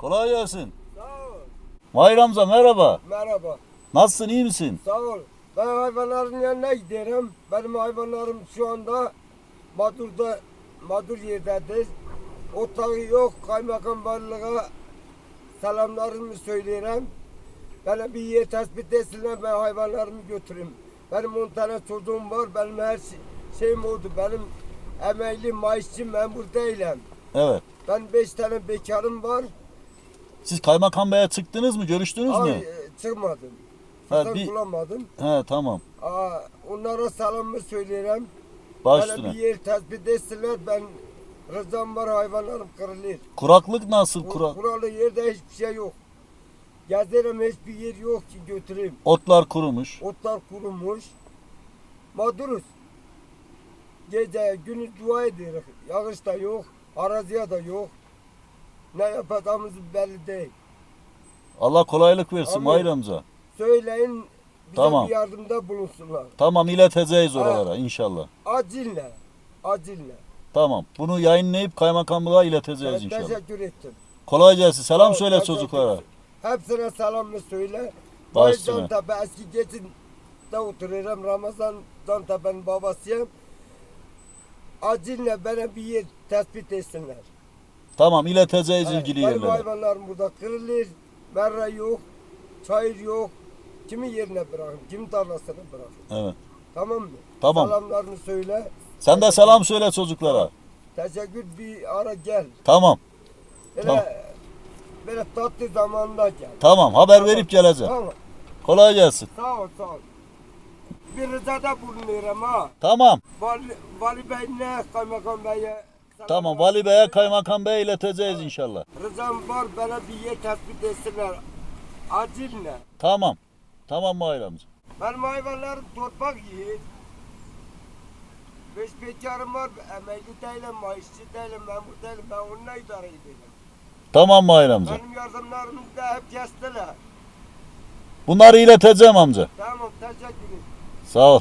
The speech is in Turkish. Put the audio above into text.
Kolay gelsin. Sağ ol. Mahir amca merhaba. Merhaba. Nasılsın iyi misin? Sağ ol. Ben hayvanların yanına giderim. Benim hayvanlarım şu anda Madur'da, Madur yerdedir. Otağı yok. Kaymakam varlığa selamlarımı söylerim. Bana bir yer tespit etsinler ben hayvanlarımı götüreyim. Benim 10 tane çocuğum var. Benim her şey- şeyim oldu. Benim emekli maaşçı memur değilim. Evet. Ben 5 tane bekarım var. Siz Kaymakam Bey'e çıktınız mı? Görüştünüz Ay, mü? e, çıkmadım. Fırsat bir- bulamadım. He tamam. Aa, onlara selamımı söylerim. Baş Bana üstüne. bir yer tespit etsinler. Ben rızam var hayvanlarım kırılır. Kuraklık nasıl? Kurak... kuralı yerde hiçbir şey yok. Gezerim hiçbir yer yok ki götüreyim. Otlar kurumuş. Otlar kurumuş. Mağduruz. Gece günü dua ediyoruz. Yağış da yok. Araziye da yok. Ne yapacağımız belli değil. Allah kolaylık versin Amin. Mahir amca. Söyleyin bize Tamam. bir yardımda bulunsunlar. Tamam ileteceğiz oralara inşallah. Acille. Acille. Tamam. Bunu yayınlayıp kaymakamlığa ileteceğiz Evet, inşallah. teşekkür ettim. Kolay gelsin. Selam söyle teşekkür çocuklara. ederim. Hepsine selamını söyle. Baş üstüne. Eski geçin de oturuyorum. Ramazan Cantepe'nin babasıyım. Acille bana bir yer tespit etsinler. Tamam ileteceğiz Evet, ilgili benim yerlere. hayvanlarım burada kırılır. Merre yok. Çayır yok. Kimi yerine bırakın, kim tarlasına bırakın. Evet. Tamam mı? Tamam. Selamlarını söyle. Sen de selam söyle çocuklara. Teşekkür bir ara gel. Tamam. Böyle, Tamam. böyle tatlı zamanda gel. Tamam. Haber Tamam. verip geleceğim. Tamam. Kolay gelsin. Sağ ol sağ ol. Bir rızada bulunuyorum ha. Tamam. Vali, vali Bey ne kaymakam beye. Tamam. Vali Bey'e Kaymakam Bey'e ileteceğiz inşallah. Rızam var bana bir yer tespit etsinler. Acil ne? Tamam. Tamam Mahir amca. Benim hayvanlarım torpak yiyor. Beş bekarım var, emekli değilim, maaşçı değilim, memur değilim. Ben onunla idare edeceğim. Tamam Mahir amca. Benim yardımlarımı da hep kestiler. Bunları ileteceğim amca. Tamam, teşekkür ederim. Sağ ol.